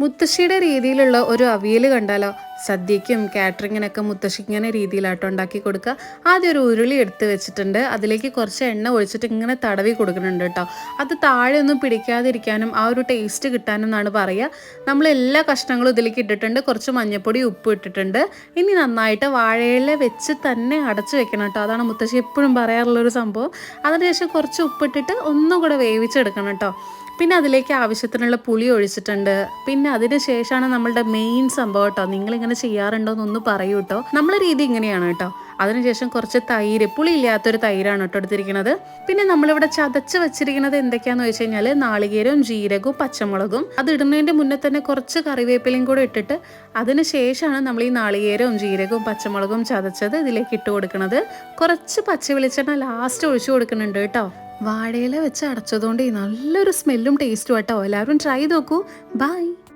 മുത്തശ്ശിയുടെ രീതിയിലുള്ള ഒരു അവിയൽ കണ്ടാലോ? സദ്യക്കും കാറ്ററിങ്ങിനൊക്കെ മുത്തശ്ശി ഇങ്ങനെ രീതിയിലാട്ടോ ഉണ്ടാക്കി കൊടുക്കുക. ആദ്യം ഒരു ഉരുളി എടുത്ത് വെച്ചിട്ടുണ്ട്. അതിലേക്ക് കുറച്ച് എണ്ണ ഒഴിച്ചിട്ട് ഇങ്ങനെ തടവി കൊടുക്കുന്നുണ്ട് കേട്ടോ. അത് താഴെ ഒന്നും പിടിക്കാതിരിക്കാനും ആ ഒരു ടേസ്റ്റ് കിട്ടാനും എന്നാണ് പറയുക. നമ്മൾ എല്ലാ കഷ്ണങ്ങളും ഇതിലേക്ക് ഇട്ടിട്ടുണ്ട്. കുറച്ച് മഞ്ഞൾപ്പൊടി ഉപ്പ് ഇട്ടിട്ടുണ്ട്. ഇനി നന്നായിട്ട് വാഴയില വെച്ച് തന്നെ അടച്ചു വെക്കണം കേട്ടോ. അതാണ് മുത്തശ്ശി എപ്പോഴും പറയാറുള്ളൊരു സംഭവം. അതിനുശേഷം കുറച്ച് ഉപ്പിട്ടിട്ട് ഒന്നും കൂടെ വേവിച്ചെടുക്കണം കേട്ടോ. പിന്നെ അതിലേക്ക് ആവശ്യത്തിനുള്ള പുളി ഒഴിച്ചിട്ടുണ്ട്. പിന്നെ അതിന് ശേഷമാണ് നമ്മളുടെ മെയിൻ സംഭവം കേട്ടോ നിങ്ങളിങ്ങനെ ചെയ്യാറുണ്ടോ എന്നൊന്ന് പറയൂ കേട്ടോ നമ്മളെ രീതി ഇങ്ങനെയാണ് കേട്ടോ അതിനുശേഷം കുറച്ച് തൈര് പുളി ഇല്ലാത്തൊരു തൈരാണ് കേട്ടോ എടുത്തിരിക്കുന്നത് പിന്നെ നമ്മളിവിടെ ചതച്ച് വെച്ചിരിക്കുന്നത് എന്തൊക്കെയാന്ന് വെച്ച് കഴിഞ്ഞാൽ നാളികേരവും ജീരകവും പച്ചമുളകും. അത് ഇടുന്നതിന്റെ മുന്നേ തന്നെ കുറച്ച് കറിവേപ്പിലയും കൂടെ ഇട്ടിട്ട് അതിന് ശേഷമാണ് നമ്മൾ ഈ നാളികേരവും ജീരകവും പച്ചമുളകും ചതച്ചത് ഇതിലേക്ക് ഇട്ട് കൊടുക്കുന്നത് കുറച്ച് പച്ച വെളിച്ചെണ്ണ ലാസ്റ്റ് ഒഴിച്ചു കൊടുക്കുന്നുണ്ട് കേട്ടോ വാഴയില വെച്ച് അടച്ചതുകൊണ്ട് നല്ലൊരു സ്മെല്ലും ടേസ്റ്റും ആട്ടോ. എല്ലാവരും ട്രൈ നോക്കൂ. ബൈ